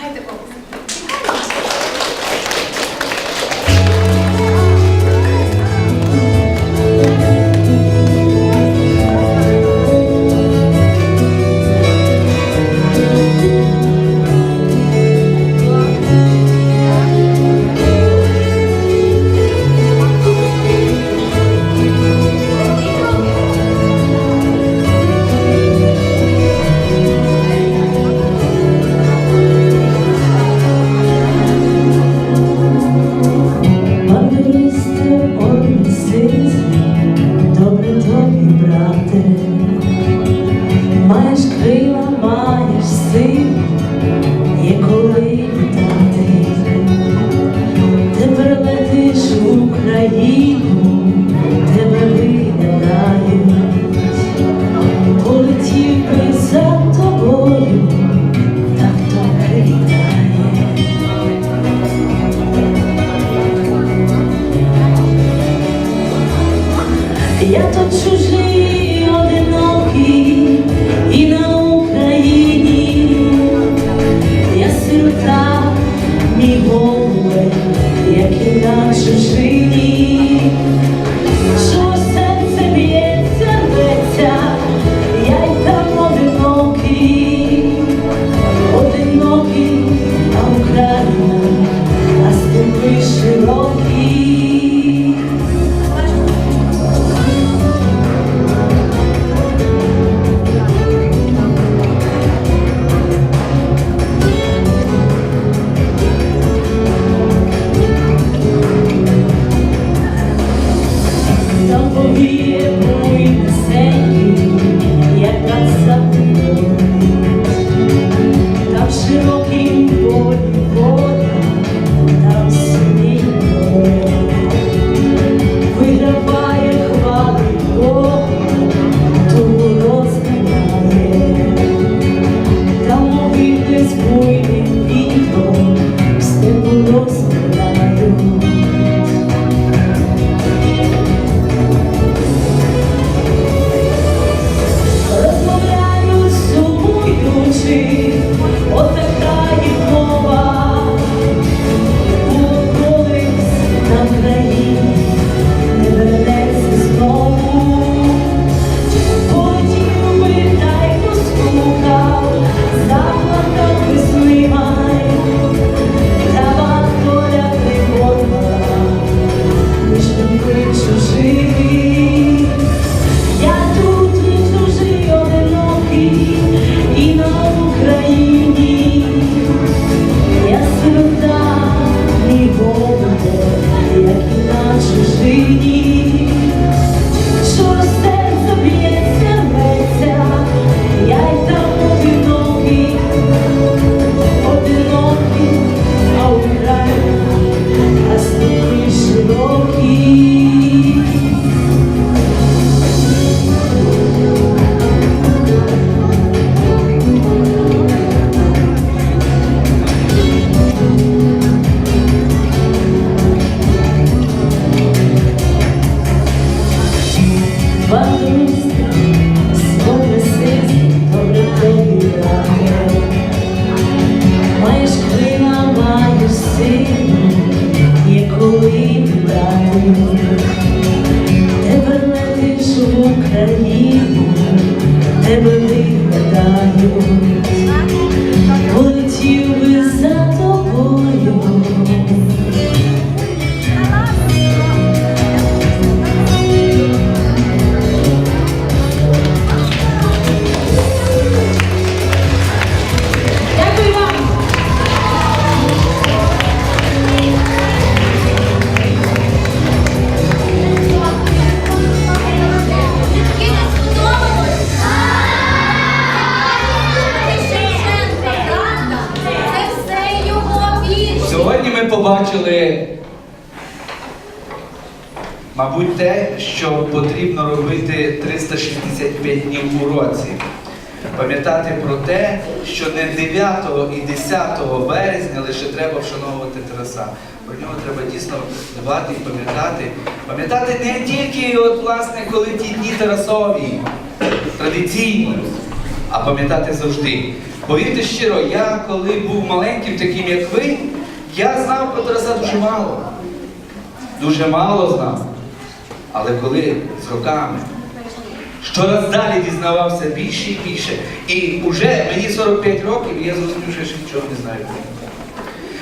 帰ってこう Jesus. тебе летиш в Україну, тебе виглядаю. побачили, мабуть, те, що потрібно робити 365 днів у році. Пам'ятати про те, що не 9 і 10 березня лише треба вшановувати Тараса. Про нього треба дійсно дбати і пам'ятати. Пам'ятати не тільки, от, власне, коли ті дні Тарасові, традиційні, а пам'ятати завжди. Повірте щиро, я коли був маленьким, таким як ви, я знав про Тараса дуже мало. Дуже мало знав. Але коли з роками щораз далі дізнавався більше і більше, і вже мені 45 років, і я зрозумів, що я ще нічого не знаю.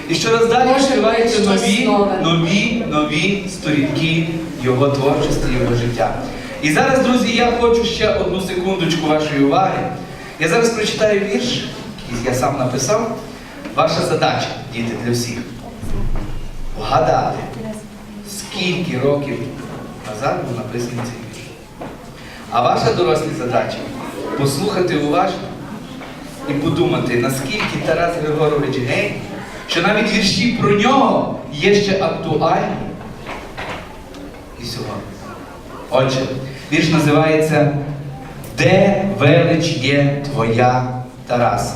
І щораз далі відкриваються нові, нові, нові сторінки його творчості, його життя. І зараз, друзі, я хочу ще одну секундочку вашої уваги. Я зараз прочитаю вірш, який я сам написав. Ваша задача, діти, для всіх. Вгадати, скільки років назад був написаний цей вірш. А ваша доросла задача послухати уважно і подумати, наскільки Тарас Григорович геній, що навіть вірші про нього є ще актуальні і сьогодні. Отже, вірш називається Де велич є твоя Тарасе?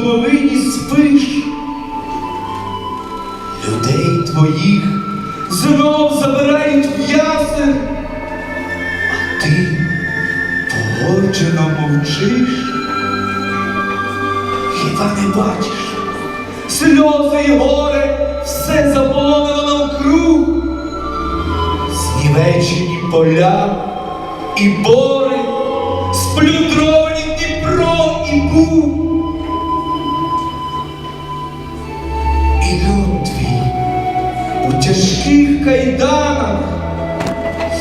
Домовині спиш? Людей твоїх знов забирають в а ти погоджено мовчиш. Хіба не бачиш? Сльози й горе все заполонено навкруг. Знівечені поля і бори, сплюндровані Дніпро і Буг. Кайданах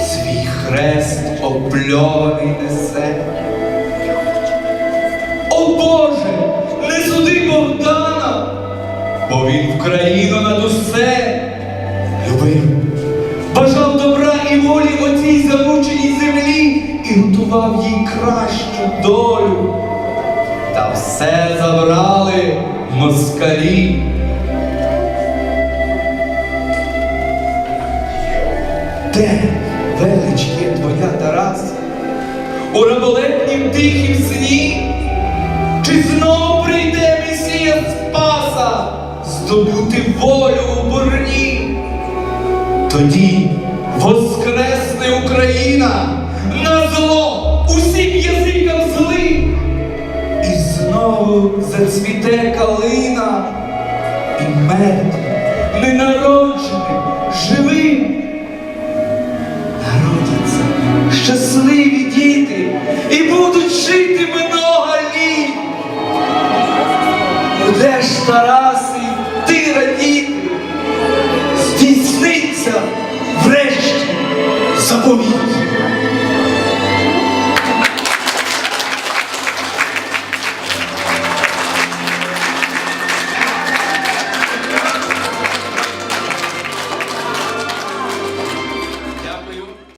свій хрест опльований несе. О Боже, не суди Богдана, бо він в країну над усе любив, бажав добра і волі оцій замученій землі і готував їй кращу долю. Та все забрали москалі. Де велич є твоя Тарас? У раболепнім тихім сні? Чи знов прийде Месія Спаса здобути волю у борні? Тоді воскресне Україна на зло усім язикам злим, і знову зацвіте калина, і мертвим, ненародженим, живим সাপোর্ট